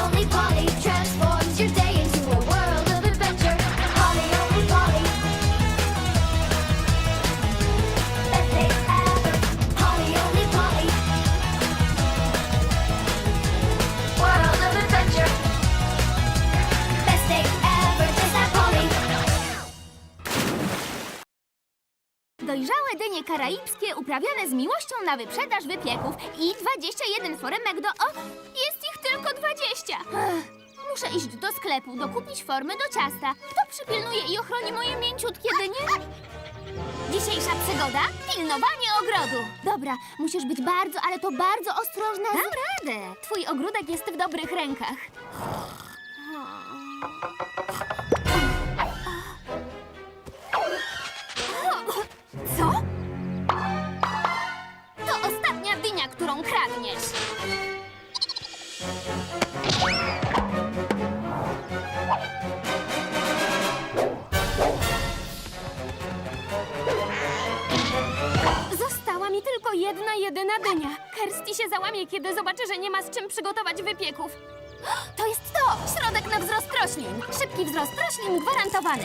only quality. Dojrzałe dynie karaibskie uprawiane z miłością na wyprzedaż wypieków i 21 foremek do... O, jest ich tylko 20. Ech, muszę iść do sklepu, dokupić formy do ciasta. Kto przypilnuje i ochroni moje mięciutkie dynie? Dzisiejsza przygoda? Pilnowanie ogrodu. Dobra, musisz być bardzo, ale to bardzo ostrożna. Dam radę. Twój ogródek jest w dobrych rękach. Którą kradniesz. Została mi tylko jedna, jedyna dynia. Kersti się załamie, kiedy zobaczy, że nie ma z czym przygotować wypieków. To jest to! Środek na wzrost roślin. Szybki wzrost roślin gwarantowany.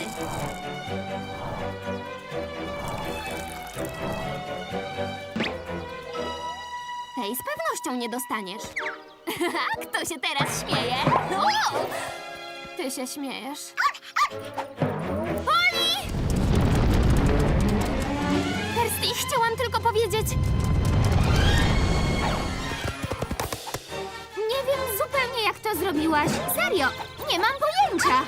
Tej z pewnością nie dostaniesz. Kto się teraz śmieje? O! Ty się śmiejesz. Poli! Kirsty, chciałam tylko powiedzieć... Nie wiem zupełnie, jak to zrobiłaś. Serio, nie mam pojęcia.